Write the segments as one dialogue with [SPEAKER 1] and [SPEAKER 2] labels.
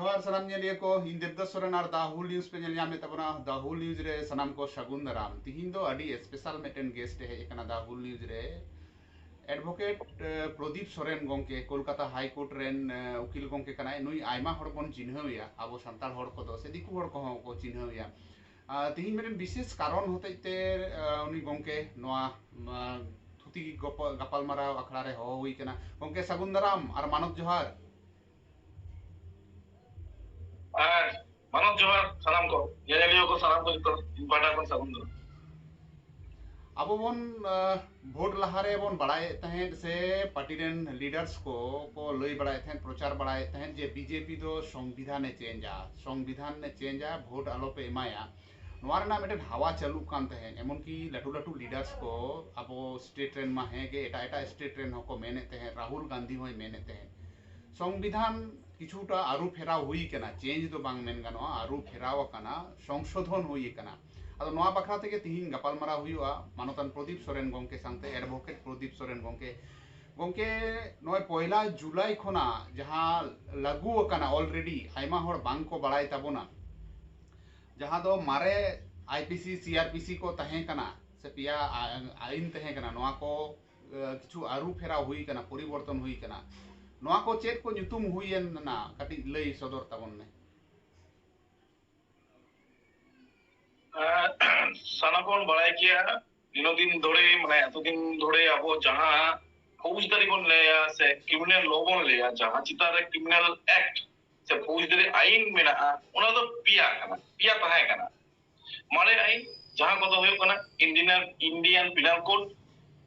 [SPEAKER 1] ᱡᱚᱦᱟᱨ ᱥᱟᱱᱟᱢ ᱧᱮᱞᱤᱭᱟᱹ ᱠᱚ ᱤᱧ ᱫᱮᱵᱫᱟᱥ ᱥᱚᱨᱮᱱ ᱟᱨ ᱫᱟ ᱦᱩᱞ ᱱᱤᱭᱩᱡ ᱯᱮ ᱧᱮᱞ ᱧᱟᱢᱮᱫ ᱛᱟᱵᱚᱱᱟ ᱫᱟ ᱦᱩᱞ ᱱᱤᱭᱩᱡ ᱨᱮ ᱥᱟᱱᱟᱢ ᱠᱚ ᱥᱟᱹᱜᱩᱱ ᱫᱟᱨᱟᱢ ᱛᱤᱦᱤᱧ ᱫᱚ ᱟᱹᱰᱤ ᱥᱯᱮᱥᱟᱞ ᱢᱤᱫᱴᱮᱱ ᱜᱮᱥᱴ ᱦᱮᱡ ᱟᱠᱟᱱᱟ ᱫᱟ ᱦᱩᱞ ᱱᱤᱭᱩᱡ ᱨᱮ एडवोकेट प्रदीप सोरेन गंके कोलकाता हाई कोर्ट रेन उकिल गंके कनाय नुई आयमा हड़ बन चिन्हविया अब सानताल हड़ को से दिकू हड़ को को चिन्हविया तेहन मेटन विशेष कारण हतते उनी गंके थुति गपालमारा
[SPEAKER 2] अखड़ा रे हो हुई गंके सगुन दाराम और मानव जोहार আর মানব জোহার সালাম কর।
[SPEAKER 1] জেনেলিওকে সালাম করি তোর ইনভার্টার কোন সাগুন अब बन भोट लहारे बन बढ़ाए तहन से पार्टी लीडर्स को को लई बढ़ाए तहन प्रचार बढ़ाए तहन जे बीजेपी दो संविधान ने चेंजा संविधान ने चेंजा भोट आलो पे एमाया नुआरना मेटन हवा चालू कान तहन एमन की लटू लटू लीडर्स को, अब स्टेट रेन मा है के एटा एटा स्टेट रेन को मेने तहन राहुल गांधी होय मेने तहन संविधान किछुटा आरु फेराव हुई कना चेंज दो तो बांग मेन गनो, आरु फेराव कना, संशोधन हुई कना। अब नवा बखरा ते तीन गपालमारा हुआ मानतान प्रदीप सोरेन गमके संगते एडवोकेट प्रदीप सोरेन गमके गमके नय पहला जुलाई खना, जहाँ लागू अकना ऑलरेडी आयमा होर बांग को बड़ाई तबना। जहाँ दो मारे आईपीसी सीआरपीसी को तहें कना, से पिया आइन तहें कना नवा को किछु आरू फेरा हुई कना, परिवर्तन हुई कना।
[SPEAKER 2] को चेक को हुई लई सदर तबन में सनाखन बड़ा कि दिनोदिन मैं दिन जहाँ फौजदारी बन लिया से क्रिमिनल लॉ बन लिया जहाँ चितान क्रिमिनल एक्ट से फौजदारी आईन में पिया पिया मारे आईन जहाँ को Indian Indian penal code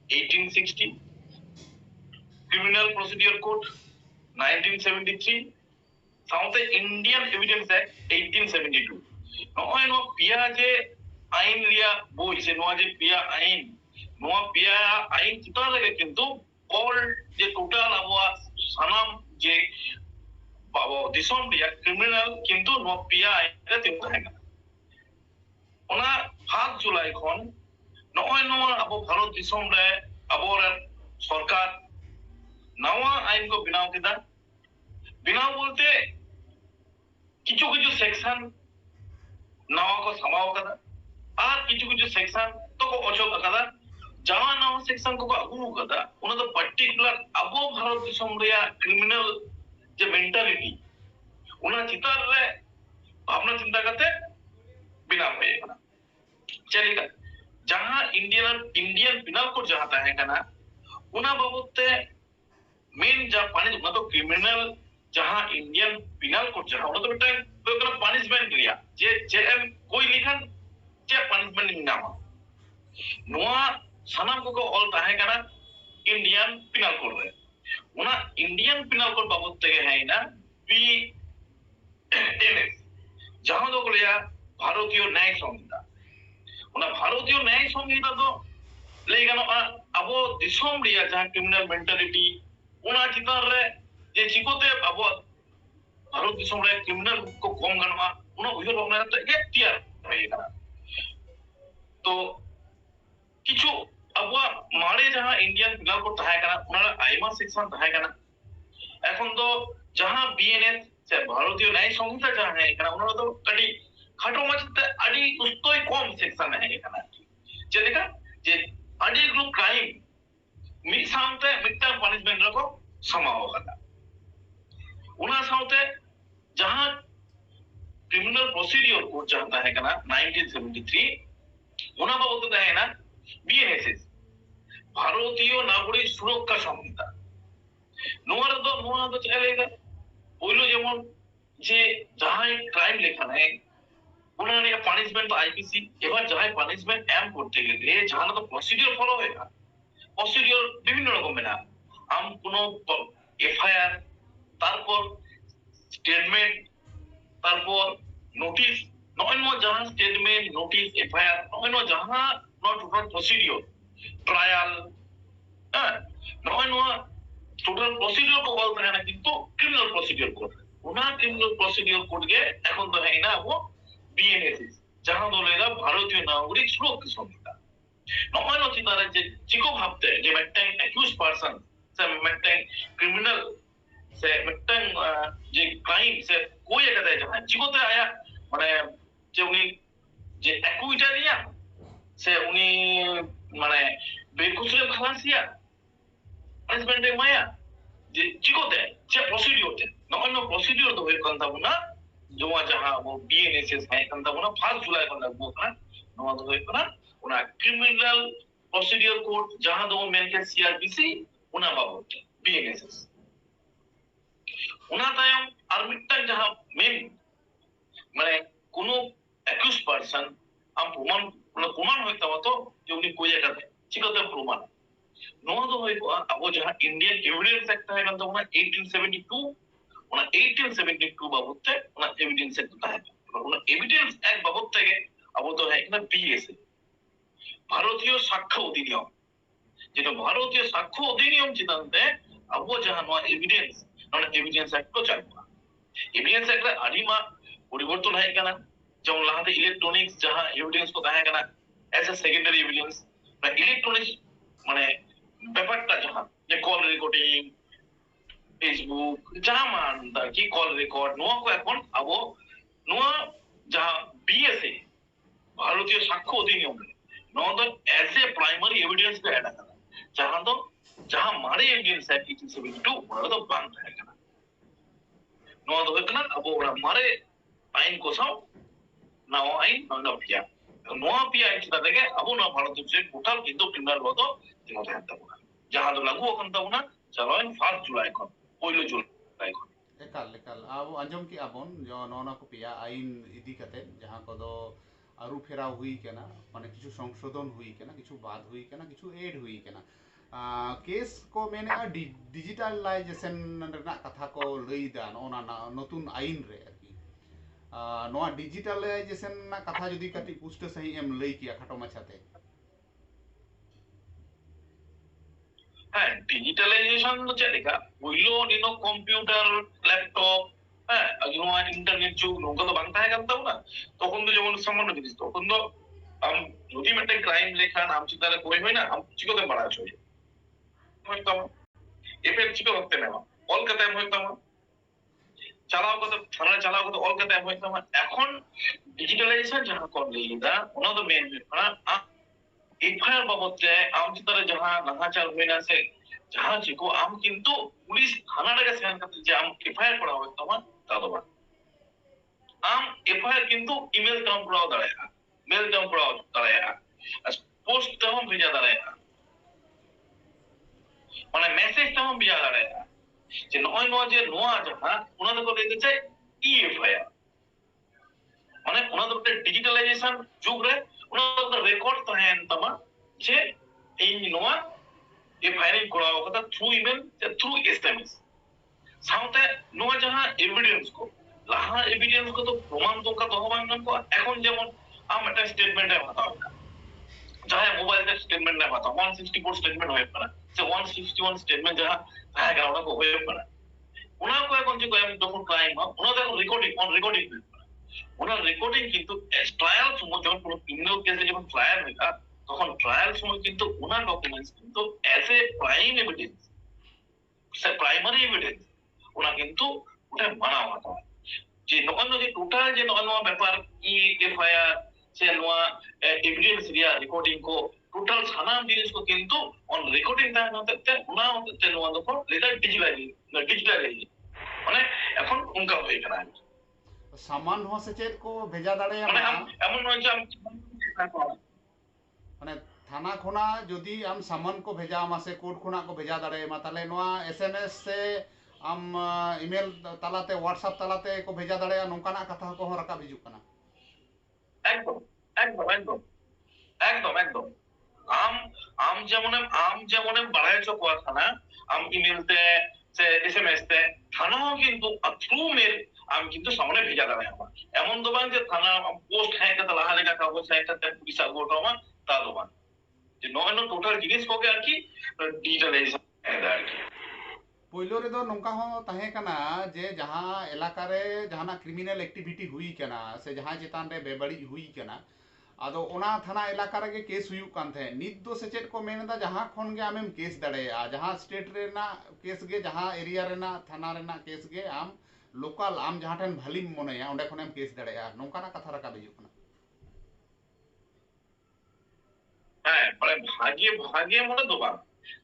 [SPEAKER 2] 1860 criminal procedure code 1860 nineteen seventy three সাউথে Indian evidence act eighteen seventy two ᱱᱚᱜᱼᱚᱭ ᱱᱚᱣᱟ ᱯᱮᱭᱟ ᱡᱮ আইন রিয়া বই সে নোয়া যে পিয়া আইন, নোয়া পিয়া আইন চিতা লাগে, কিন্তু অল যে টোটাল আবহাওয়া, সানাম যে দিশম রিয়া ক্রিমিনাল কিন্তু নোয়া পিয়া আইন রে তিন থাকে ওনা ভাগ জুলাই খন নয় নয় আবো ভারত দিশম রে আবো সরকার नवा आईन को बनाव के बनाव बोलते, किचु किचु सेक्शन नवा को समाव का और किचु किचु सेक्शन तो को अचो का जहाँ नवा सेक्शन को अगू का उन्हें तो पर्टिकुलर अगो भारत देशों क्रिमिनल जो मेंटालिटी उन्हें चितार रे भावना चिंता करते, बिना हो चलेगा जहाँ इंडियन इंडियन बिना को जहाँ तहे करना उन्हें बाबत मेन जहाँ पनिशमेंट मतलब क्रिमिनल जहाँ इंडियन पिनल कोड जहाँ उन्हें तो बेटा तो एक पनिशमेंट लिया जे जे एम कोई लिखन जे पनिशमेंट नहीं नामा नुआ सनाम को को ऑल ताहे करा इंडियन पिनल कोड रे उना इंडियन पिनल कोड बाबत ते है ना बी एन एस जहाँ तो को लिया भारतीय न्याय संहिता उना भारतीय न्याय संहिता तो लेकिन अब दिसों लिया जहाँ क्रिमिनल मेंटालिटी ᱚᱱᱟ ᱪᱮᱛᱟᱱ ᱨᱮ ᱡᱮ ᱪᱤᱠᱟᱹᱛᱮ ᱟᱵᱚ ᱵᱷᱟᱨᱚᱛ ᱫᱤᱥᱚᱢ ᱨᱮ ᱠᱨᱤᱢᱤᱱᱟᱞ ᱠᱚ ᱠᱚᱢ ᱜᱟᱱᱚᱜᱼᱟ ᱚᱱᱟ ᱩᱭᱦᱟᱹᱨ ᱵᱷᱟᱵᱽᱱᱟ ᱠᱟᱛᱮ ᱜᱮ ᱛᱮᱭᱟᱨ ᱦᱩᱭ ᱟᱠᱟᱱᱟ ᱛᱚ ᱠᱤᱪᱷᱩ ᱟᱵᱚᱣᱟᱜ ᱢᱟᱲᱮ ᱡᱟᱦᱟᱸ ᱤᱱᱰᱤᱭᱟᱱ ᱯᱤᱞᱟᱨ ᱠᱚ ᱛᱟᱦᱮᱸ ᱠᱟᱱᱟ ᱚᱱᱟ ᱟᱭᱢᱟ ᱥᱮᱠᱥᱚᱱ ᱛᱟᱦᱮᱸ ᱠᱟᱱᱟ ᱮᱠᱷᱚᱱ ᱫᱚ ᱡᱟᱦᱟᱸ ᱵᱤᱮᱱᱮᱥ ᱥᱮ ᱵᱷᱟᱨᱚᱛᱤᱭᱚ ᱱᱟᱭ সংহিতা ᱡᱟᱦᱟᱸ ᱦᱮᱡ ᱟᱠᱟᱱᱟ ᱚᱱᱟ ᱫᱚ ᱟᱹᱰᱤ ᱠᱷᱟᱴᱚ ᱢᱟᱪᱷᱟᱛᱮ ᱟᱹᱰᱤ ᱩᱥᱛᱚᱭ ᱠᱚᱢ ᱥᱮᱠᱥᱚᱱ ᱦᱮᱡ ᱟᱠᱟᱱᱟ ᱪᱮᱫ ᱞᱮᱠᱟ ᱡᱮ ᱟᱹᱰᱤ ᱜᱩᱞᱳ ᱠᱨᱟᱭᱤᱢ ᱢᱤᱫ ᱥᱟᱶᱛᱮ ᱢᱤᱫᱴᱟᱝ ᱯᱟᱱᱤᱥᱢᱮᱱᱴ ᱨᱮᱠᱚ ᱥᱟᱢᱟᱣ ᱟᱠᱟᱫᱟ ᱚᱱᱟ ᱥᱟᱶᱛᱮ ᱡᱟᱦᱟᱸ ক্রিমিনাল প্রসিডিওর কোড যা তাহে কানা 1973 ওনা বাবদ তাহে না বিএনএসএস ভারতীয় নাগরিক সুরক্ষা সংহিতা নোয়ার দো নোয়া দো চাইলে পইলো যেমন যে যাহাই ক্রাইম লেখা নাই ওনার পানিশমেন্ট তো আইপিসি এবার যাহাই পানিশমেন্ট এম করতে গেলে যাহানা তো প্রসিডিওর ফলো হয় না প্রসিডিওর বিভিন্ন রকম মেলা আম কোন এফআইআর তারপর স্টেটমেন্ট তারপর নোটিশ নয় যাহা স্টেটমেন্ট নোটিশ এফআইআর নয় যাহা নয় টোটাল প্রসিডিওর ট্রায়াল হ্যাঁ? নয় টোটাল প্রসিডিওর কবল বলতে না, কিন্তু ক্রিমিনাল প্রসিডিওর কোড ওনা ক্রিমিনাল প্রসিডিওর কোড গে এখন তো হ্যাঁ না, ও বিএনএসএস যাহা দলেরা ভারতীয় নাগরিক সুরক্ষা সমিতি No one was Sitaran Chico Hapte, they met an accused person, so met an criminal, say met an crime, say कोई एक दायित्व है चिको तो आया माने जो उन्हें जो एक्विटर दिया से उन्हें माने बेकुशल खलास दिया हस्बैंड माया যে চিকোতে যে প্রসিডিওতে নগণ্য প্রসিডিওর তো হয়ে কান্তা বুনা জমা যাহা ও বিএনএসএস হাই কান্তা বুনা ফার্স্ট জুলাই কান্তা বুনা নমা তো হয়ে কান্তা কোড ᱡᱟᱦᱟᱸ ᱫᱚᱵᱚᱱ ᱢᱮᱱ ᱠᱮᱫ CRPC ᱚᱱᱟ ᱵᱟᱵᱚᱫ ᱛᱮ BNSS ᱚᱱᱟ ᱛᱟᱭᱚᱢ ᱟᱨ ᱢᱤᱫᱴᱟᱝ ᱡᱟᱦᱟᱸ ᱢᱮᱱ মানে কোনো অ্যাকিউজ পারসন আম প্রমাণ মানে প্রমাণ হয়ে তামা তো যে উনি কই জায়গাতে চিকাতে প্রমাণ নোয়া তো হয়ে আবো যাহা ইন্ডিয়ান এভিডেন্স একটা হয়ে গেল তোমরা 1872 ওনা 1872 বাবদ তে ওনা এভিডেন্স একটা তাহে ওনা এভিডেন্স এক বাবদ থেকে আবো তো হ্যাঁ না বিএসএ ভারতীয় সাক্ষ্য অধিনিয়ম। যেটা ভারতীয় সাক্ষ্য অধিনিয়ম আবো যাহা নোয়া এভিডেন্স নোনা এভিডেন্স একটা চালু এভিডেন্স একটা আদিমা পরিবর্তন হয়ে গেল যেমন লাহাতে ইলেকট্রনিক্স যাহা এভিডেন্স কো তাহে গেল এজ এ সেকেন্ডারি এভিডেন্স বা ইলেকট্রনিক্স মানে ব্যাপারটা যাহা, যে কল রেকর্ডিং ফেসবুক যাহা মান কি কল রেকর্ড নোয়া কো এখন আবো, নোয়া যাহা বিএসএ ভারতীয় সাক্ষ্য অধিনিয়ম। नॉर्दर्न ऐसे प्राइमरी एविडेंस को ऐड करना जहाँ तो जहाँ मारे अगेंस्ट है इट इज़ इक्वल टू वड़ा तो बंद है करना ᱱᱚᱣᱟ ᱫᱚ ᱦᱩᱭᱩᱜ ᱠᱟᱱᱟ ᱟᱵᱚ ᱢᱟᱨᱮ ᱟᱹᱭᱤᱱ ᱠᱚ ᱥᱟᱶ ᱱᱟᱣᱟ ᱟᱹᱭᱤᱱ ᱱᱚᱣᱟ ᱯᱮᱭᱟ ᱱᱚᱣᱟ ᱯᱮᱭᱟ ᱟᱹᱭᱤᱱ ᱪᱮᱛᱟᱱ ᱨᱮᱜᱮ ᱟᱵᱚ ᱱᱚᱣᱟ ᱵᱷᱟᱨᱚᱛ ᱫᱤᱥᱚᱢ ᱨᱮ ᱴᱳᱴᱟᱞ ᱠᱤᱱᱛᱩ ᱠᱨᱤᱢᱤᱱᱟᱞ ᱞᱚ ᱫᱚ ᱛᱤᱸᱜᱩ ᱛᱟᱦᱮᱱ ᱛᱟᱵᱚᱱᱟ ᱡᱟᱦᱟᱸ ᱫᱚ ᱞᱟᱹᱜᱩ ᱟᱠᱟᱱ ᱛᱟᱵᱚᱱᱟ ᱪᱟᱞᱟᱣᱮᱱ ᱯᱷᱟᱨᱥᱴ ᱡᱩᱞᱟᱭ ᱠᱷᱚᱱ ᱯᱳᱭᱞᱳ ᱡᱩᱞᱟᱭ ᱠᱷᱚᱱ
[SPEAKER 1] ᱮᱠᱟᱞ ᱮᱠᱟᱞ ᱟᱵᱚ ᱟᱸᱡᱚᱢ ᱠᱮᱜᱼᱟ ᱵᱚᱱ ᱱᱚᱣᱟ ᱠᱚ ᱯᱮᱭᱟ ᱟᱹᱭᱤᱱ ᱤᱫᱤ ᱠᱟᱛᱮ ᱡᱟᱦᱟᱸ ᱠᱚᱫᱚ आरू फेराव हुई केना माने किछु संशोधन हुई केना किछु बाद हुई केना किछु एड हुई केना केस को मैंने डिजिटलाइजेशन कथा को लैदा नतून आईन रे नवा डिजिटलाइजेशन कथा जदि कटी पुष्ट सही एम लई किया खाटो मछाते
[SPEAKER 2] হ্যাঁ ডিজিটালাইজেশন হচ্ছে লেখা হইল নিনো কম্পিউটার ল্যাপটপ হ্যাঁ আর ᱱᱚᱣᱟ ইন্টারনেট যুগ ᱱᱚᱝᱠᱟ ᱫᱚ ᱵᱟᱝ ᱛᱟᱦᱮᱸ ᱠᱟᱱ ᱛᱟᱵᱚᱱᱟ তখন ᱫᱚ ᱡᱮᱢᱚᱱ সামান্য জিনিস তখন ᱫᱚ ᱟᱢ যদি ᱢᱤᱫᱴᱮᱱ ক্রাইম লেখান ᱟᱢ ᱪᱮᱛᱟᱱ ᱨᱮ ᱠᱳᱭ ᱦᱩᱭᱱᱟ ᱟᱢ ᱪᱤᱠᱟᱹᱛᱮᱢ ᱵᱟᱲᱟᱭ ᱦᱚᱪᱚᱭᱟ ᱦᱩᱭᱩᱜ ᱛᱟᱢᱟ এফআইআর চিকা করতে নেওয়া অল কাতে এম হইত তামা চালাও কত থানা চালাও কত অল কাতে এম হইত তামা এখন ডিজিটালাইজেশন যাহা কর ᱞᱟᱹᱭᱫᱟ ᱚᱱᱟ ᱫᱚ ᱢᱮᱱ ᱦᱩᱭᱩᱜ ᱠᱟᱱᱟ এফআইআর বাবদ তে আম চিতারে যাহা নাহাচার হইনা সে যাহা চিকো আম কিন্তু পুলিশ থানা রেগে সেন কাতে যে আম এফআইআর করা হইত তামা ચલાવવા આમ એફઆઈઆર কিন্তু ইমেল কাউন্ট করাও দাঁড়ায় না। মেল কাউন্ট করাও দাঁড়ায় না। পোস্ট তেমন ভেজা দাঁড়ায় না। মানে মেসেজ তেমন ভেজা দাঁড়ায় না। যে নয় নয় যে নোয়া যাহা হ্যাঁ? ওনাদের কথা দিতে চাই ই এফআইআর মানে ওনাদের ডিজিটালাইজেশন যুগ রে, ওনাদের রেকর্ড তাহেন তোমা যে এই নোয়া এফআইআর করাও কথা থ্রু ইমেল থ্রু এসএমএস সাথে নোয়া যাহা এভিডেন্স কো লাহা এভিডেন্স কো তো প্রমাণ তো কা দহ বাং কো এখন যেমন আম একটা স্টেটমেন্ট এ হাতাও যাহা মোবাইল তে স্টেটমেন্ট না হাতাও 164 স্টেটমেন্ট হয়ে পারে সে 161 স্টেটমেন্ট যাহা তাহা গা ওনা কো হয়ে পারে ওনা কো এখন যে কয় যখন ক্রাইম হয় ওনা দেখো recording on recording owner recording কিন্তু ট্রায়াল সময় যখন কোনো ক্রিমিনাল কেসে যখন ট্রায়াল হয় না, তখন ট্রায়াল সময় কিন্তু ওনার ডকুমেন্টস কিন্তু as a prime evidence say primary evidence ওরা কিন্তু ওটা মানা ᱦᱟᱛᱟ ᱡᱮ ᱱᱚᱜᱼᱚ ᱱᱚᱣᱟ ᱡᱮ ᱴᱳᱴᱟᱞ ᱡᱮ ᱱᱚᱜᱼᱚ ᱱᱚᱣᱟ ᱵᱮᱯᱟᱨ ᱤ এফআইআর ᱥᱮ ᱱᱚᱣᱟ এভিডেন্স ᱨᱮᱭᱟᱜ ᱨᱮᱠᱚᱨᱰᱤᱝ ᱠᱚ ᱴᱳᱴᱟল ᱥᱟᱱᱟᱢ ᱡᱤᱱᱤᱥ ᱠᱚ কিন্তু ᱚᱱ ᱨᱮᱠᱚᱨᱰᱤᱝ ᱛᱟᱦᱮᱱ ᱦᱚᱛᱮᱡ ᱛᱮ ᱚᱱᱟ ᱦᱚᱛᱮᱡ ᱛᱮ ᱱᱚᱣᱟ ᱫᱚᱠᱚ ᱞᱟᱹᱭᱫᱟ ᱰᱤᱡᱤᱴᱟᱞᱟᱭᱡ ᱰᱤᱡᱤᱴᱟᱞᱟᱭᱡ ᱢᱟᱱᱮ ᱮᱠᱷᱚᱱ ᱚᱱᱠᱟ
[SPEAKER 1] ᱦᱩᱭ ᱠᱟᱱᱟ সামান হওয়া সেচেত
[SPEAKER 2] কো
[SPEAKER 1] ভেজা
[SPEAKER 2] দাঁড়ায় মানে এমন নয় যে আমি
[SPEAKER 1] মানে থানা খোনা যদি আম সামান কো ভেজা আমাসে কোর্ট খোনা কো ভেজা দাঁড়ায় মা তাহলে নোয়া এসএমএস সে ᱟᱢ ᱤᱢᱮᱞ ᱛᱟᱞᱟᱛᱮ হোয়াটসঅ্যাপ ᱛᱟᱞᱟᱛᱮ ᱠᱚ ᱵᱷᱮᱡᱟ ᱫᱟᱲᱮᱭᱟᱜᱼᱟ ᱱᱚᱝᱠᱟᱱᱟᱜ ᱠᱟᱛᱷᱟ ᱠᱚᱦᱚᱸ ᱨᱟᱠᱟᱵ ᱦᱤᱡᱩᱜ ᱠᱟᱱᱟ
[SPEAKER 2] একদম একদম একদম একদম একদম আম আম যেমন আম যেমন বাড়াই হচ্ছে কোয়া থানা আম ইমেল তে সে এসএমএস তে থানা কিন্তু থ্রু মেল আমি কিন্তু সামনে ভেজা দাঁড়ায় আমার এমন তো বাং যে থানা পোস্ট হ্যাঁ কাতে লাহা লেখা কাগজ হ্যাঁ কাতে পুলিশ আগো আমার তা তো বাং যে নয় টোটাল জিনিস কোকে আর কি ডিজিটালাইজেশন আর কি
[SPEAKER 1] पोलो रेद नौका जे जहाँ एलकार क्रिमिनल एक्टिविटी हुई करना से जहाँ चितान बेबड़ी हुई करना अब थाना एलकार केस नित से चेक को मेनदा जहाँ खन आमेम केस दड़ा जहाँ स्टेट रेना केस गे जहाँ एरिया रेना थाना रेना केस गे आम लोकल आम जहाँ ठेन भलिम मनया अंडे खन केस दड़ा नौकाना कथा
[SPEAKER 2] रखा हिजुक हाँ भागे भागे मन तो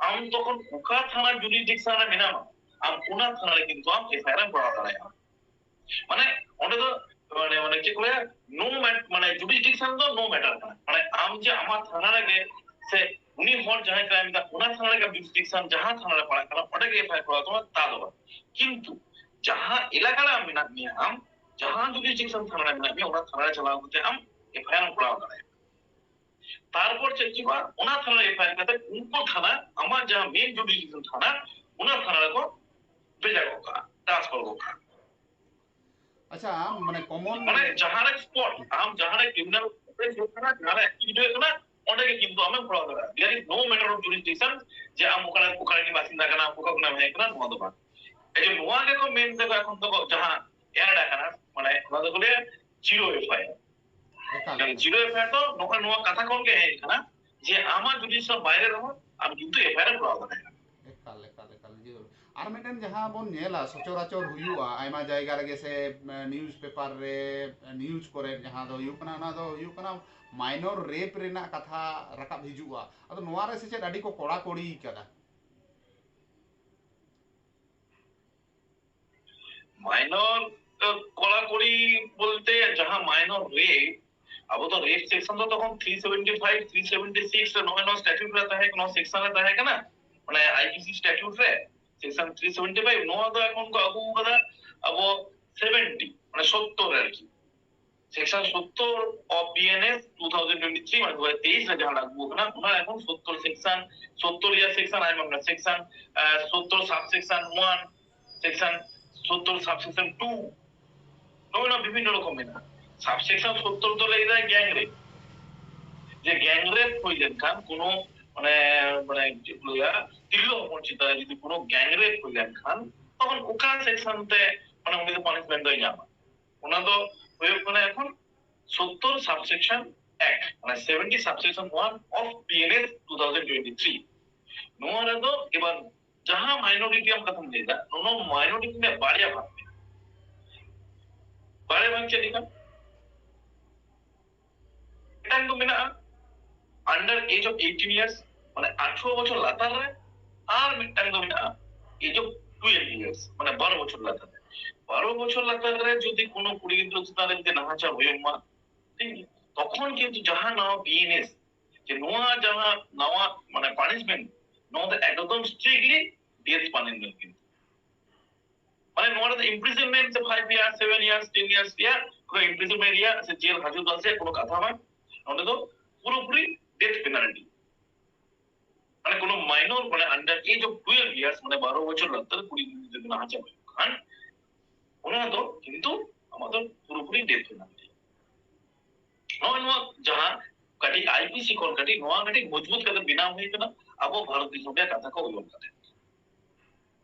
[SPEAKER 2] আম যখন উকা থানা জুরিডিকশন মেনামা আম উনা থানারে কিন্তু আম এফআইআর করা দাঁড়ায় মানে অᱸᱰᱮ ᱫᱚ মানে মানে ᱪᱮᱫ ᱠᱚ ᱞᱟᱹᱭᱟ নো মানে জুরিডিকশন ᱫᱚ নো ম্যাটার না। মানে আম যে আমার থানা ᱨᱮᱜᱮ ᱥᱮ উনি হর যাহা ক্রাইম দা উনা থানা রেগে জুরিডিকশন যাহা থানা পড়া কারণ অᱸᱰᱮ এফআইআর করা তোমার তা দবা কিন্তু যাহা এলাকা আমি না আম, যাহা জুরিডিকশন থানা রে না আমি ওনা থানা রে আম এফআইআর করা দাঁড়ায় তারপর চাইবা ওনার থানার এফআইআর কাতে উনকো থানা আমার যা মেন জুডিশিয়াল থানা ওনার থানার এখন বেজা কো ট্রান্সফার কো
[SPEAKER 1] আচ্ছা আম মানে কমন
[SPEAKER 2] মানে যাহার স্পট আম যাহার ক্রিমিনাল থানা যাহার অ্যাক্টিভিটি হয়ে না কিন্তু আমি নো ম্যাটার অফ যে আম ওখানে ওখানে বাসিন্দা ওখানে হয়ে নোয়া এই যে নোয়া মেন দেখো এখন তো যাহা মানে জিরো এফআইআর জিরো এফআইআর তো নকল নোয়া কথা কোনকে হে কানা যে আমা যদি সব বাইরে রহো আম কিন্তু এফআইআর করাও দাদা
[SPEAKER 1] একাল একাল একাল জিরো আর মেটেন যাহা বন নেলা সচরাচর হুয়ুয়া আইমা জায়গা রে সে নিউজ পেপার রে নিউজ করে যাহা দো হুয়ু কানা না দো হুয়ু কানা মাইনর রেপ রেনা কথা রাকাব হিজুয়া আদো নোয়া রে সে আডি কো কড়া কড়ি কাদা
[SPEAKER 2] মাইনর কড়াকড়ি বলতে যাহা মাইনর রেপ अब तो रेट सेक्शन तो तखन 375 376 ला नोवेनो स्टैट्यूट रहता है नो सेक्शन रहता है ना মানে আইপিসি স্ট্যাটিউট রে সেকশন 375 নো আদা এখন আগু কথা আবো 70 মানে 70 আর কি। সেকশন 70 অফ বিএনএস 2023 মানে 2023 যেটা লাগবো, না? ওনার এখন 70 সেকশন 70 ইয়ার সেকশন আই মানে section 70 sub section 1 section 70 sub section 2 বিভিন্ন রকমের। সাবসেকশন সত্তর তো লেগে যায় গ্যাং যে গ্যাংরেপ হইলেন খান, কোন মানে মানে তিল্লমর্চিত যদি কোন গ্যাংরেপ হইলেন খান, তখন ওখান সেকশন মানে উনি তো পানিশমেন্ট হয়ে যান ওনা তো হয়ে মানে এখন সত্তর সাবসেকশন এক মানে seventy subsection one of PNS two thousand twenty three ᱱᱚᱣᱟ তো এবার যাহা মাইনরিটি ᱟᱢ ᱠᱟᱛᱷᱟᱢ ᱞᱟᱹᱭᱫᱟ ᱱᱚᱣᱟ ᱢᱟᱭᱱᱚᱨᱤᱴᱤ ᱨᱮᱱᱟᱜ ᱵᱟᱨᱭᱟ ᱵᱷᱟᱜᱽ ᱵᱟᱨᱭᱟ ᱵᱷᱟᱜᱽ ᱪᱮᱫ ᱞᱮᱠᱟ ᱢᱤᱫᱴᱟᱝ ᱫᱚ ᱢᱮᱱᱟᱜᱼᱟ ᱟᱱᱰᱟᱨ ᱮᱡ ᱚᱯ 18 ইয়ার্স মানে 18 বছর লাতার রে আর মিটাং দো মেনা এজ অফ 12 ইয়ার্স মানে 12 বছর লাতার রে 12 বছর লাতার রে যদি কোনো কুড়ি গিদ্র চুতারে যদি নাহাচা হয়ম মা তখন কিন্তু যাহা নাও বিএনএস যে নোয়া যাহা নাওয়া মানে পানিশমেন্ট নোয়া একদম স্ট্রিক্টলি ডেথ পানিশমেন্ট কিন্তু মানে নোয়া the imprisonment 5 years 7 years 10 years year কোনো ইমপ্রিজনমেন্ট ইয়া সে জেল হাজত আছে কোনো কথা নয় নলে তো পুরোপুরি ডেথ পেনাল্টি মানে কোনো মাইনর মানে under age of twelve years মানে বারো বছর লাগতে কুড়ি যদি না আছে খান ওনা তো কিন্তু আমাদের পুরোপুরি ডেথ পেনাল্টি নয় নোয়া যাহা কাটি আইপিসি কোন কাটি নোয়া কাটি মজবুত কাতে বিনা হয়ে কেনা আবো ভারত দিশম রে কথা কো উল্লেখ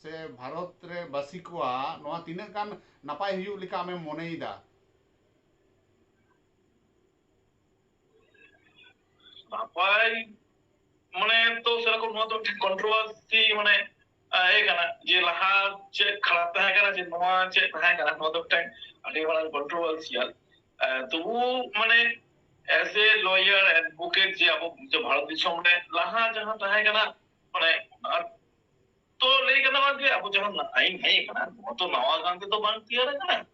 [SPEAKER 1] ᱥᱮ ᱵᱷᱟᱨᱚᱛ ᱨᱮ ᱵᱟᱥᱤ ᱠᱚᱣᱟᱜ ᱱᱚᱣᱟ ᱛᱤᱱᱟᱹᱜ ᱜᱟᱱ ᱱᱟᱯᱟᱭ ᱦᱩᱭᱩᱜ ᱞᱮᱠᱟ ᱟᱢᱮᱢ ᱢᱚᱱᱮᱭᱮᱫᱟ
[SPEAKER 2] নাপাই মানে তো সেরকম নয় তো কন্ট্রোভার্সি মানে আহ, এ কানা যে লাহা চেক খারাপ তাহে কানা যে নোয়া চেক তাহে কানা নয় তো টাইম আদি মানে কন্ট্রোভার্সিয়াল তবু মানে এজ এ লয়ার অ্যাডভোকেট যে আবো যে ভারত দিশম রে লাহা যাহা তাহে কানা মানে আর তো तो लेकिन ना बनती है जहाँ नहीं नहीं करना वो तो नवाज़ खान की तो बनती है। ना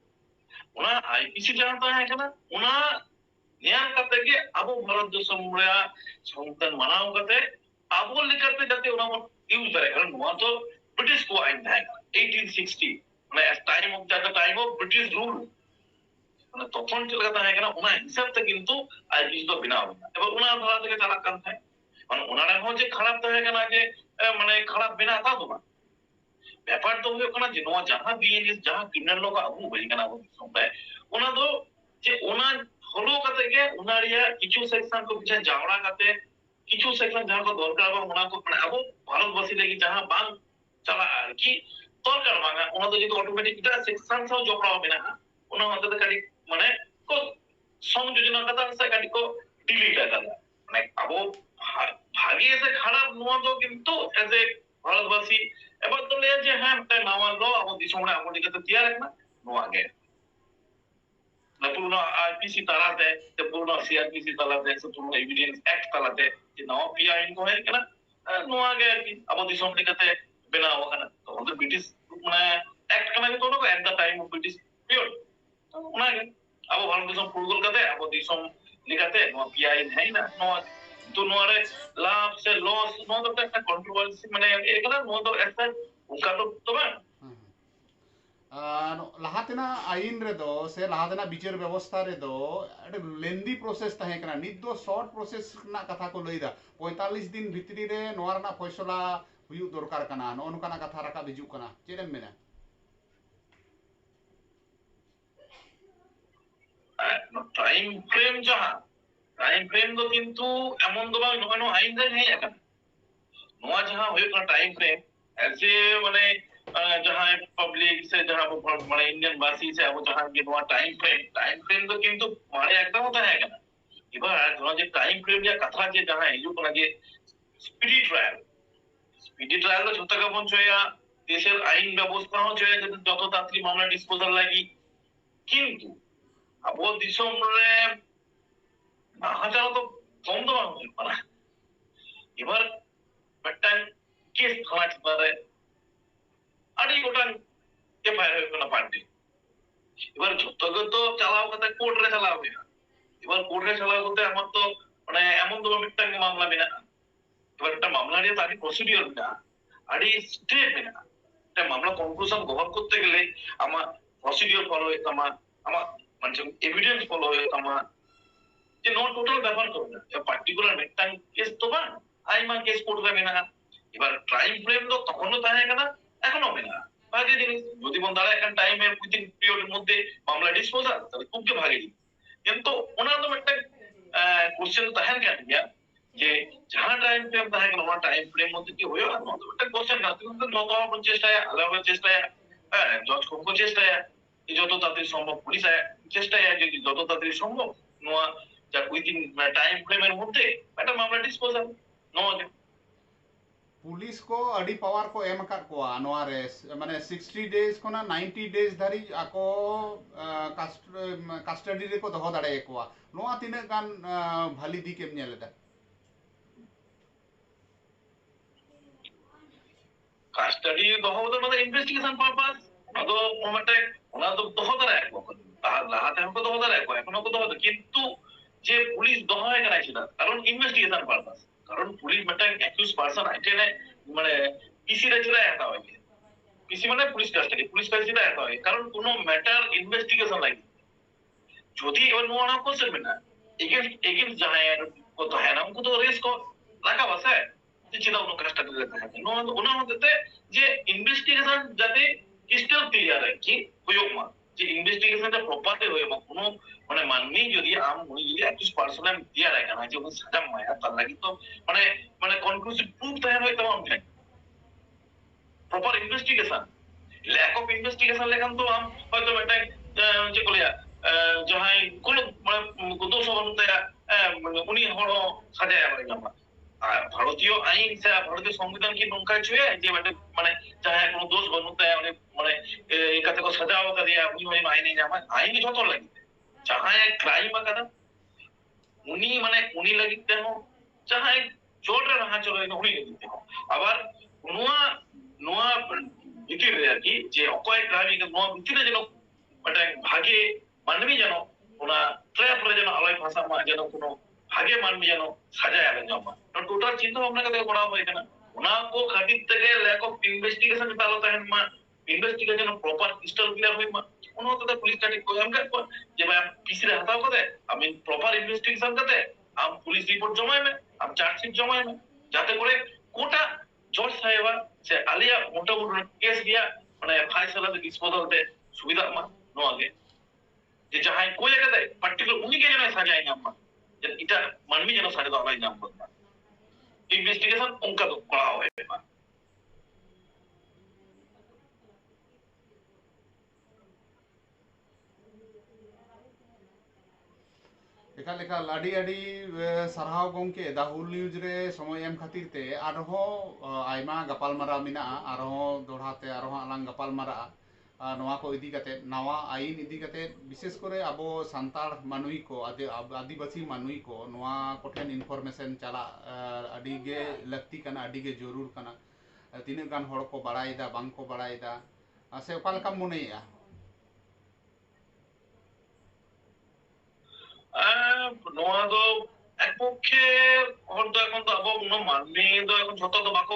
[SPEAKER 2] उन्हें आईपीसी जानता है करना उन्हें न्याय करते कि अब भारत जो समुद्र या संतन मनाओ करते अब वो लेकर पे जाते उन्हें वो यूज़ करे। करन वो तो ब्रिटिश को आई है। 1860 मैं एस टाइम ऑफ़ जाता ब्रिटिश रूल मैं तो हिसाब तक किंतु एवं মানে ওনারা ᱦᱚᱸ ᱡᱮ ᱠᱷᱟᱨᱟᱯ ᱛᱟᱦᱮᱸ ᱠᱟᱱᱟ ᱡᱮ মানে ᱠᱷᱟᱨᱟᱯ ᱵᱮᱱᱟ ᱛᱟ ᱫᱚ ᱵᱟᱝ ব্যাপার ᱫᱚ ᱦᱩᱭᱩᱜ ᱠᱟᱱᱟ ᱡᱮ ᱱᱚᱣᱟ ᱡᱟᱦᱟᱸ ᱵᱤএᱱᱮᱥ ᱡᱟᱦᱟᱸ ᱠᱨᱤᱢᱤᱱᱟᱞ ᱠᱚ ᱟᱹᱜᱩ ᱦᱩᱭ ᱠᱟᱱᱟ ᱟᱵᱚ ᱫᱤᱥᱚᱢ ᱨᱮ ᱚᱱᱟ ᱫᱚ ᱡᱮ ᱚᱱᱟ ᱯᱷᱚᱞᱳ ᱠᱟᱛᱮ ᱜᱮ ᱚᱱᱟ ᱨᱮᱭᱟᱜ ᱠᱤᱪᱷᱩ ᱥᱮᱠᱥᱚᱱ ᱠᱚ ᱯᱤᱪᱷᱟ ᱡᱟᱣᱨᱟ ᱠᱟᱛᱮ ᱠᱤᱪᱷᱩ ᱥᱮᱠᱥᱚᱱ ᱡᱟᱦᱟᱸ ᱠᱚ ᱫᱚᱨᱠᱟর ᱵᱟᱝ ᱚᱱᱟ ᱠᱚ ᱢᱟᱱᱮ ᱟᱵᱚ ᱵᱷᱟᱨᱚᱛᱵᱟᱥᱤ ᱞᱟᱹᱜᱤᱫ ᱡᱟᱦᱟᱸ ᱵᱟᱝ ᱪᱟᱞᱟᱜᱼᱟ ᱟᱨᱠᱤ ᱫᱚᱨᱠᱟর ᱵᱟᱝᱟ ᱚᱱᱟ ᱫᱚ ᱡᱩᱫᱤ ᱚᱴᱳᱢᱮᱴᱤᱠ ᱮᱴᱟᱜ ᱥᱮᱠᱥᱚᱱ ᱥᱟᱶ ᱡᱚᱯᱲᱟᱣ ᱢᱮᱱᱟᱜᱼᱟ ᱚᱱᱟ ᱚᱱᱛᱮ ᱫᱚ ᱠᱟᱹᱴᱤᱡ ᱢᱟᱱᱮ ᱠᱚ সংযোজনা কাদা সে কাটি কো ডিলিট কাদা মানে আবো ভা- ভাগে এসে খারাপ নোয়া তো কিন্তু এজ এ ভারতবাসী এবার তো লে যে হ্যাঁ একটা নাওয়া লো আবো দিশম রে আবো দিকে তো তিয়ার না নোয়া গে na puno IPC talate te puno CRPC talate se puno evidence act talate যে নওয়া পি আইন কো হয়ে কেনা নোয়া গে আর কি আবো দিশম লিখাতে বেনাও কানা তো ওদের ব্রিটিশ মানে অ্যাক্ট কানা কিন্তু ওটা at the time of British period তো ওনা গে আবো ভারত দিশম ফুরগল কাতে আবো দিশম লিখাতে নোয়া পি আইন হ্যাঁ না নোয়া तुम्हारे लाभ से लॉस मतलब ऐसा कंट्रोवर्सी मैंने एक ना मतलब ऐसा उनका
[SPEAKER 1] तो तुम्हें লাহাতেনা আইন রে দো সে লাহাতেনা বিচার ব্যবস্থা রে দো একটা লেন্দি প্রসেস তাহে কানা নিত দো শর্ট প্রসেস না কথা কো লইদা 45 দিন ভিতরি রে নোয়া না ফয়সলা হুয়ু দরকার কানা নো নকানা কথা রাখা বিজু কানা চেলেম মেনা
[SPEAKER 2] টাইম ফ্রেম জাহা ᱴᱟᱭᱤᱢ ᱯᱷᱨᱮᱢ ᱫᱚ ᱠᱤᱱᱛᱩ ᱮᱢᱚᱱ ᱫᱚ ᱵᱟᱝ ᱱᱚᱜᱼᱚᱭ ᱱᱚᱣᱟ ᱟᱭᱤᱱ ᱨᱮ ᱦᱮᱡ ᱟᱠᱟᱱᱟ ᱱᱚᱣᱟ ᱡᱟᱦᱟᱸ ᱦᱩᱭᱩᱜ ᱠᱟᱱᱟ ᱴᱟᱭᱤᱢ ᱯᱷᱨᱮᱢ ᱮᱡᱮ ᱢᱟᱱᱮ ᱡᱟᱦᱟᱸᱭ ᱯᱟᱵᱽᱞᱤᱠ ᱥᱮ ᱡᱟᱦᱟᱸ ᱟᱵᱚ মানে ইন্ডিয়ান বাসি, সে আবো জাহান যে নোয়া টাইম ফ্রেম টাইম ফ্রেম তো কিন্তু মানে একদম তাই কানা এবার ধরো যে টাইম ফ্রেম যা কথা যে জাহান এই কোনা যে স্পিডি ট্রায়াল স্পিডি ট্রায়াল যত কাপন চয়া দেশের আইন ব্যবস্থাও চয়া যত তাড়াতাড়ি মামলা ডিসপোজাল লাগি, কিন্তু আবো দিশম রে 하자라도 범도 안 오니까 এবার একটা কেস থামাতে পারে আর ওটা এফআইআর হয়ে কোনো পার্টি এবার যতগত চালাও কথা কোর্টরে চালাও না এবার কোর্টরে চালাও বলতে আমার তো মানে এমন তো একটা মামলা বিনা এবার একটা মামলা নিয়ে তারই প্রসিডিওর না আর স্টে বিনা একটা মামলা কনক্লুশন গ্রহণ করতে গেলে আমার প্রসিডিওর ফলো হয়ে আমার আমার মানে এভিডেন্স ফলো হয়ে আমার যে নোট টোটাল ব্যবহার করবে না। পার্টিকুলার টাইম কেস তো বা আইমা কেস কোর্ট যাবে না। এবার টাইম ফ্রেম তো তখনও তাহে না এখন হবে না। ভাগে জিনিস, যদি বল তারা এখন টাইমের উইদিন পিরিয়ডের মধ্যে মামলা ডিসপোজাল তাহলে খুবকে ভাগে জিনিস। কিন্তু ওনার তো একটা কোশ্চেন তাহেন কেন যে যাহা টাইম ফ্রেম তাহে কেন ওনার টাইম ফ্রেম মধ্যে কি হয়ে আর মতো একটা কোশ্চেন না। কিন্তু তো নক হওয়ার চেষ্টা আলাদা চেষ্টায় হ্যাঁ জজ কক্ষ চেষ্টায়, যত তাড়াতাড়ি সম্ভব, পুলিশ চেষ্টায় যদি যত তাড়াতাড়ি সম্ভব, নোয়া উইদিন টাইম ফ্রেমের মধ্যে একটা মামলা ডিসপোজাল
[SPEAKER 1] নো পুলিশ কো আডি পাওয়ার কো এম কা কো আনোয়ার মানে 60 ডেজ কো না 90 ডেজ ধরি আকো কাস্টডি রে কো দহ দাঁড়ে কো নোয়া তিনে গান ভালি দি কেম নেলেদা
[SPEAKER 2] কাস্টডি দহ দ মানে ইনভেস্টিগেশন পারপাস আদো মোমেন্টে ওনা তো দহ দাঁড়ে কো লাহাতে হমকো দহ দাঁড়ে কো এখনো কো দহ কিন্তু যে পুলিশ দহায় কেন ছিল কারণ ইনভেস্টিগেশন পারপাস কারণ পুলিশ মিদটাং অ্যাকিউজ পারসন আইটেনে মানে পিসি রে চলে আসা হয়। পিসি মানে পুলিশ কাস্টাডি পুলিশ কাস্টাডি আসা হয়। কারণ কোনো ম্যাটার ইনভেস্টিগেশন লাগে যদি এবার নোয়া না কোশ্চেন মেনা এগেন্স্ট এগেন্স্ট জাহায়ের কো তাহেনা উनको তো রেস রাখা বাসে যে চিন্তা কোনো কাস্টাডি রে তাহেনা নোয়া ওনা মধ্যে যে ইনভেস্টিগেশন যাতে ক্রিস্টাল ক্লিয়ার হয়, কি? হুয়ুক মা যে ইনভেস্টিগেশনটা প্রপারলি হয়ে বা কোনো মানে মাননি যদি আম উনি যদি একুশ পার্সেন্ট দিয়া রাখে না, যে সাজা মায়া তার লাগি তো মানে মানে কনক্লুসিভ প্রুফ তাহেন হয় তোমার মধ্যে proper investigation lack of investigation লেখান তো আম হয়তো একটা যে কলিয়া যাহাই কোনো মানে দোষ বানুতে উনি হড় সাজায় নাম্বার আর ভারতীয় আইন ভারতীয় সংবিধান কি নৌকায় ছুঁয়ে? যে মানে মানে যাহাই কোনো দোষ বানুতে অনেক মানে একাতে কো সাজাও কাদিয়া উনি ওই আইনে জামা আইন যত লাগি যাহাই ক্রাইম আকাদা উনি মানে উনি লাগিতে হো যাহাই চোটরে রাহা চলে উনি লাগিতে হো আবার নোয়া নোয়া ভিতরে আর কি, যে অকয় ক্রাইম নোয়া ভিতরে যেন মানে ভাগে মানবি যেন ওনা ট্র্যাপ যেন আলোয় ভাষা মা যেন কোনো হাগে 하게 만미야노 사자야 면요마 너 টোটাল চিন্তা ভাবনা কাতে করা হয় এখানে। ওনা কো খাতির থেকে ল্যাক অফ ইনভেস্টিগেশন তালো তাহেন মা। ইনভেস্টিগেশন প্রপার ক্রিস্টাল ক্লিয়ার হই মা। ওনা তো পুলিশ কাটি কো এম কাট যে, ভাই পিসি হাতাও করে, আমি প্রপার ইনভেস্টিগেশন করতে, আম পুলিশ রিপোর্ট জমা এনে আম চার্জশিট জমা এনে যাতে করে কোটা জজ সাহেব সে আলিয়া মোটা মোটামুটি কেস দিয়া মানে ফাইসালাতে ডিসপোজাল দে সুবিধা, মা। নো আগে। যে, যাহাই কো জায়গা দেয় পার্টিকুলার উনি কে জানা সাজায় না, মা। ᱮᱴᱟᱜ ᱢᱟᱹᱱᱢᱤ ᱡᱮᱱᱚ ᱥᱟᱡᱟ ᱫᱚ ᱟᱞᱚᱭ ᱧᱟᱢ ᱜᱚᱫ ᱢᱟ ইনভেস্টিগেশন অঙ্কা তো করা হয় ব্যাপার
[SPEAKER 1] ᱮᱠᱟᱞ ᱮᱠᱟᱞ ᱟᱹᱰᱤ ᱟᱹᱰᱤ ᱮ, ᱥᱟᱨᱦᱟᱣ ᱜᱚᱝᱠᱮ ᱫᱟ ᱦᱩᱞ ᱱᱤᱭᱩᱡ ᱨᱮ ᱥᱚᱢᱚᱭ ᱮᱢ ᱠᱷᱟᱹᱛᱤᱨ ᱛᱮ ᱟᱨᱦᱚᱸ ᱟ, ᱟᱭᱢᱟ ᱜᱟᱯᱟᱞᱢᱟᱨᱟᱣ ᱢᱮᱱᱟᱜᱼᱟ ᱟᱨᱦᱚᱸ ᱫᱚᱲᱦᱟ ᱛᱮ ᱟᱨᱦᱚᱸ ᱟᱞᱟᱝ ᱜᱟᱯᱟᱞᱢᱟᱨᱟᱜᱼᱟ ᱟ, नवा आईन इदी विशेषकर अब सानार मानी को आदिवासी मानी को नवा कठिन इनफरमेशन चलाे
[SPEAKER 2] लाती ज़रूर करना तीना गान को बड़ा बांग को बड़ा से अका मने एक पक्षे मानी जो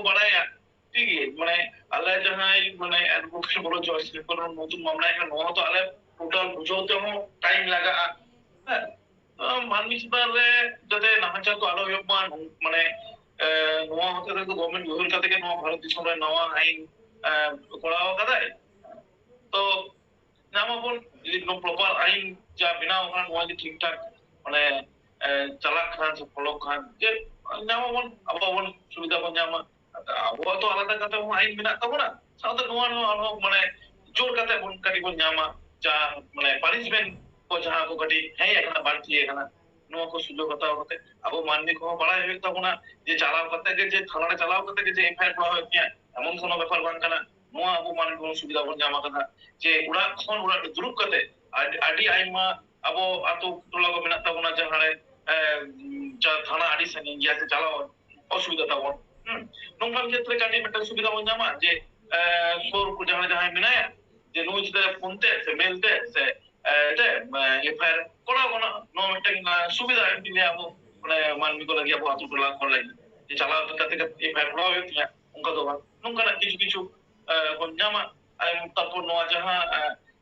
[SPEAKER 2] बाड़ा ঠিকই মানে আল্লাহ জাহাই মানে অ্যাডভোকেশন বলো চয়েস কোনো নতুন মামলা এখানে নোয়া তো আল্লাহ টোটাল বুঝতে আমার টাইম লাগা। হ্যাঁ মানুষ বারে যাতে নাহাচা তো আলো মান মানে নোয়া হতে থাকে গভর্নমেন্ট বিভাগের কাছে নোয়া ভারত দিশম রে নওয়া, আইন করা কাদায় তো নামাবন যদি প্রপার আইন যা বিনা ওখানে নোয়া যে ঠিকঠাক মানে চালাক খান সে ফলক খান, যে নামাবন আবার সুবিধা বন জামা ᱟᱵᱚᱣᱟᱜ ᱛᱚ ᱟᱞᱟᱫᱟ ᱠᱟᱛᱮ ᱦᱚᱸ ᱟᱹᱭᱤᱱ ᱢᱮᱱᱟᱜ ᱛᱟᱵᱚᱱᱟ ᱥᱟᱶᱛᱮ ᱱᱚᱣᱟ ᱦᱚᱸ ᱟᱨᱦᱚᱸ ᱢᱟᱱᱮ ᱡᱳᱨ ᱠᱟᱛᱮ ᱵᱚᱱ ᱠᱟᱹᱴᱤᱡ ᱵᱚᱱ ᱧᱟᱢᱟ ᱡᱟ ᱢᱟᱱᱮ ᱯᱟᱱᱤᱥᱢᱮᱱᱴ ᱠᱚ ᱡᱟᱦᱟᱸ ᱠᱚ ᱠᱟᱹᱴᱤᱡ ᱦᱮᱡ ᱟᱠᱟᱱᱟ ᱵᱟᱹᱲᱛᱤ ᱟᱠᱟᱱᱟ ᱱᱚᱣᱟ ᱠᱚ ᱥᱩᱡᱳᱜ ᱦᱟᱛᱟᱣ ᱠᱟᱛᱮ ᱟᱵᱚ ᱢᱟᱹᱱᱢᱤ ᱠᱚᱦᱚᱸ ᱵᱟᱲᱟᱭ ᱦᱩᱭᱩᱜ ᱛᱟᱵᱚᱱᱟ ᱡᱮ ᱪᱟᱞᱟᱣ ᱠᱟᱛᱮ ᱜᱮ ᱡᱮ ᱛᱷᱟᱱᱟ ᱨᱮ ᱪᱟᱞᱟᱣ ᱠᱟᱛᱮ ᱜᱮ ᱡᱮ ᱮᱯᱷᱟᱭᱟᱨ ᱠᱚᱨᱟᱣ ᱦᱩᱭᱩᱜ ᱛᱤᱧᱟᱹ ᱮᱢᱚᱱ কোনো ব্যাপার ᱵᱟᱝ ᱠᱟᱱᱟ ᱱᱚᱣᱟ ᱟᱵᱚ ᱢᱟᱹᱱᱢᱤ ᱠᱚ সুবিধᱟ ᱵᱚᱱ ᱧᱟᱢ ᱟᱠᱟᱫᱟ ᱡᱮ ᱚᱲᱟᱜ ᱠᱷᱚᱱ ᱚᱲᱟᱜ ᱨᱮ ᱫᱩᱲᱩᱵ ᱠᱟᱛᱮ ᱟᱹᱰᱤ ᱟᱭᱢᱟ ᱟᱵᱚ ᱟᱛᱳ ᱴᱚᱞᱟ ᱠᱚ ᱢᱮᱱᱟᱜ ᱛᱟᱵᱚᱱᱟ ᱡᱟᱦᱟᱸ ᱨᱮ ᱛᱷᱟᱱᱟ ᱟᱹᱰᱤ ᱥᱟᱺᱜᱤᱧ ᱜᱮᱭᱟ ᱥᱮ ᱪᱟᱞᱟᱣ অসুবিধা তখন নঙ্কান ক্ষেত্রে কাটিয়ে একটা সুবিধা বন জামা যে আহ, সোর কো জাহানে জাহানে মেনায়া যে নুজ তে ফোনতে সে মেলতে সে এতে এফআইআর করা কোনা নো একটা সুবিধা দিলে আবো মানে মানবি কো লাগি আবো আতু টলা কর লাগি। যে চালাও কাতে এফআইআর করা হয়ে তিয়া উনকা দো নঙ্কান কিছু কিছু বন জামা তারপর নোয়া যাহা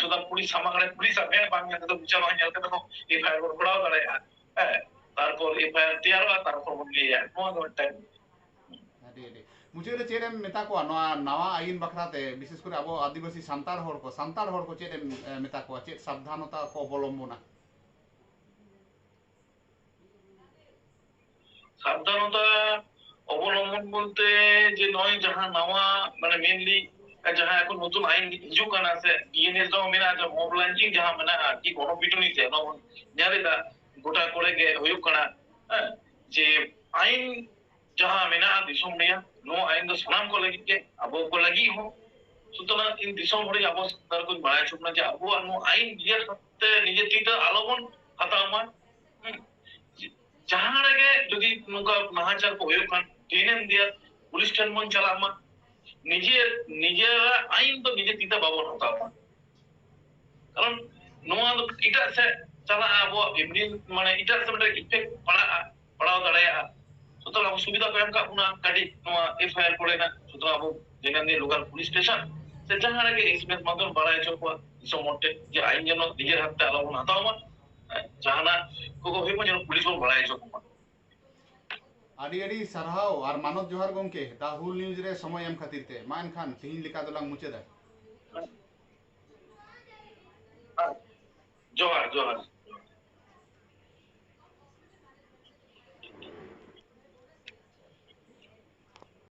[SPEAKER 2] ᱥᱚᱫᱟ ᱯᱩᱞᱤᱥ ᱥᱟᱢᱟᱝᱨᱮ ᱯᱩᱞᱤᱥ ᱟᱵᱮᱱ ᱵᱟᱝ ᱧᱮᱞ ᱠᱟᱛᱮ ᱵᱩᱡᱷᱟᱹᱣ ᱵᱟᱝ ᱧᱮᱞ ᱠᱟᱛᱮ ᱦᱚᱸ ᱮᱯᱷᱟᱭᱟᱨ ᱵᱚᱱ ᱠᱚᱨᱟᱣ ᱫᱟᱲᱮᱭᱟᱜᱼᱟ ᱦᱮᱸ ᱛᱟᱨᱯᱚᱨ ᱮᱯᱷᱟᱭᱟᱨ ᱛᱮᱭᱟᱨᱚᱜᱼᱟ ᱛᱟᱨᱯᱚᱨ ᱵᱚᱱ ᱞᱟᱹᱭᱟ ᱱᱚᱣᱟ ᱫᱚ ᱢᱤᱫᱴᱟᱝ
[SPEAKER 1] ᱟᱹᱰᱤ ᱟᱹᱰᱤ ᱢᱩᱪᱟᱹᱫ ᱨᱮ ᱪᱮᱫ ᱮᱢ ᱢᱮᱛᱟ ᱠᱚᱣᱟ ᱱᱚᱣᱟ ᱱᱟᱣᱟ ᱟᱹᱭᱤᱱ ᱵᱟᱠᱷᱨᱟᱛᱮ ᱵᱤᱥᱮᱥ ᱠᱚᱨᱮ ᱟᱵᱚ ᱟᱹᱫᱤᱵᱟᱹᱥᱤ ᱥᱟᱱᱛᱟᱲ ᱦᱚᱲ ᱠᱚ ᱥᱟᱱᱛᱟᱲ ᱦᱚᱲ ᱠᱚ ᱪᱮᱫ ᱮᱢ ᱢᱮᱛᱟ ᱠᱚᱣᱟ ᱪᱮᱫ ᱥᱟᱵᱫᱷᱟᱱᱚᱛᱟ ᱠᱚ ᱚᱵᱚᱞᱚᱢᱵᱚᱱᱟ
[SPEAKER 2] সাবধানতা অবলম্বন বলতে যে নয় যাহা নাওয়া মানে মেনলি ᱡᱟᱦᱟᱸ ᱮᱠᱷᱚᱱ ᱱᱚᱛᱩᱱ ᱟᱭᱤᱱ ᱦᱤᱡᱩᱜ ᱠᱟᱱᱟ ᱥᱮ ᱤᱭᱮᱱᱮᱥ ᱫᱚ ᱢᱮᱱᱟᱜᱼᱟ ᱡᱮ ᱢᱚᱵ ᱞᱟᱱᱪᱤᱝ ᱡᱟᱦᱟᱸ ᱢᱮᱱᱟᱜᱼᱟ ᱴᱷᱤᱠ ᱚᱱᱟ ᱯᱤᱴᱩᱱᱤ ᱥᱮ ᱚᱱᱟ ᱵᱚᱱ ᱧᱮᱞᱮᱫᱟ ᱜᱚᱴᱟ ᱠᱚᱨᱮ ᱜᱮ ᱦᱩᱭᱩᱜ ᱠᱟᱱᱟ ᱡᱮ ᱟᱭᱤᱱ ᱡᱟᱦᱟᱸ ᱢᱮᱱᱟᱜᱼᱟ ᱫᱤᱥᱚᱢ ᱨᱮᱭᱟᱜ ᱱᱚᱣᱟ ᱟᱭᱤᱱ ᱫᱚ ᱥᱟᱱᱟᱢ ᱠᱚ ᱞᱟᱹᱜᱤᱫ ᱜᱮ ᱟᱵᱚ ᱠᱚ ᱞᱟᱹᱜᱤᱫ ᱦᱚᱸ ᱥᱩᱛᱨᱟᱝ ᱤᱧ ᱫᱤᱥᱚᱢ ᱦᱚᱲ ᱟᱵᱚ ᱥᱟᱱᱛᱟᱲ ᱠᱚᱧ ᱵᱟᱲᱟᱭ ᱦᱚᱪᱚ ᱵᱚᱱᱟ ᱡᱮ ᱟᱵᱚᱣᱟᱜ ᱱᱚᱣᱟ ᱟᱭᱤᱱ ᱡᱤᱭᱟᱹᱲ ᱠᱟᱛᱮ ᱱᱤᱡᱮ ᱛᱤᱛᱮ ᱟᱞᱚᱵᱚᱱ ᱦᱟᱛᱟᱣ ᱢᱟ ᱡᱟᱦᱟᱸ ᱨᱮᱜᱮ ᱡᱩᱫᱤ ᱱᱚᱝᱠᱟ ᱱᱟᱦᱟᱪᱟᱨ ᱠᱚ ᱦᱩᱭᱩᱜ ᱠᱷᱟᱱ ᱫᱤᱱᱟᱹᱢ ᱫᱤᱭᱟ ᱯᱩᱞᱤᱥ ᱴᱷᱮᱱ ᱵᱚᱱ ᱪᱟᱞᱟᱜ ᱢᱟ নিজের নিজেরা আইন তো নিজে দিতে বাবর হতাম কারণ ᱱᱚᱣᱟ ᱫᱚ ᱮᱴᱟᱜ ᱥᱮᱫ ᱪᱟᱞᱟᱜᱼᱟ ᱟᱵᱚᱣᱟᱜ ᱮᱢᱱᱤ ᱢᱟᱱᱮ ᱮᱴᱟᱜ ᱥᱮᱫ ᱢᱤᱫᱴᱮᱱ ᱤᱯᱷᱮᱠᱴ ᱯᱟᱲᱟᱜᱼᱟ ᱯᱟᱲᱟᱣ ᱫᱟᱲᱮᱭᱟᱜᱼᱟ ᱥᱩᱛᱨᱟ ᱟᱵᱚ ᱥᱩᱵᱤᱫᱷᱟ ᱠᱚ ᱮᱢ ᱠᱟᱜ ᱵᱚᱱᱟ ᱠᱟᱹᱴᱤᱡ ᱱᱚᱣᱟ ᱮᱯᱷ ᱟᱭ ᱟᱨ ᱠᱚᱨᱮᱱᱟᱜ ᱥᱩᱛᱨᱟ ᱟᱵᱚ ᱡᱮᱱᱟᱱ ᱫᱤᱭᱮ ᱞᱳᱠᱟᱞ ᱯᱩᱞᱤᱥ ᱥᱴᱮᱥᱚᱱ ᱥᱮ ᱡᱟᱦᱟᱸ ᱨᱮᱜᱮ ᱮᱥᱯᱮᱥ ᱢᱟᱫᱽᱫᱷᱚᱢ ᱵᱟᱲᱟᱭ ᱦᱚᱪᱚ ᱠᱚᱣᱟ ᱫᱤᱥᱚᱢ ᱦᱚᱲ ᱴᱷᱮᱱ ᱡᱮ ᱟᱭᱤᱱ ᱡᱮᱱᱚ ᱱᱤᱡᱮᱨ ᱦᱟᱛ ᱛᱮ ᱟᱞᱚ ᱵᱚᱱ ᱦᱟᱛᱟᱣ ᱢᱟ ᱡᱟᱦᱟᱱᱟᱜ ᱠᱚᱠᱚ ᱦᱩᱭᱩᱜ ᱢᱟ ᱡᱮᱱᱚ ᱯᱩᱞᱤᱥ ᱵᱚᱱ ᱵᱟᱲᱟᱭ ᱦᱚᱪᱚ ᱠᱚᱢᱟ
[SPEAKER 1] आड़ी आड़ी सरहाव और मानव जोहार गमके दा हुल न्यूज़ समय एम खातिर ते। मा एनखान तीन लिखा तो दलांग मुचे
[SPEAKER 2] हाँ। जोहार जोहार।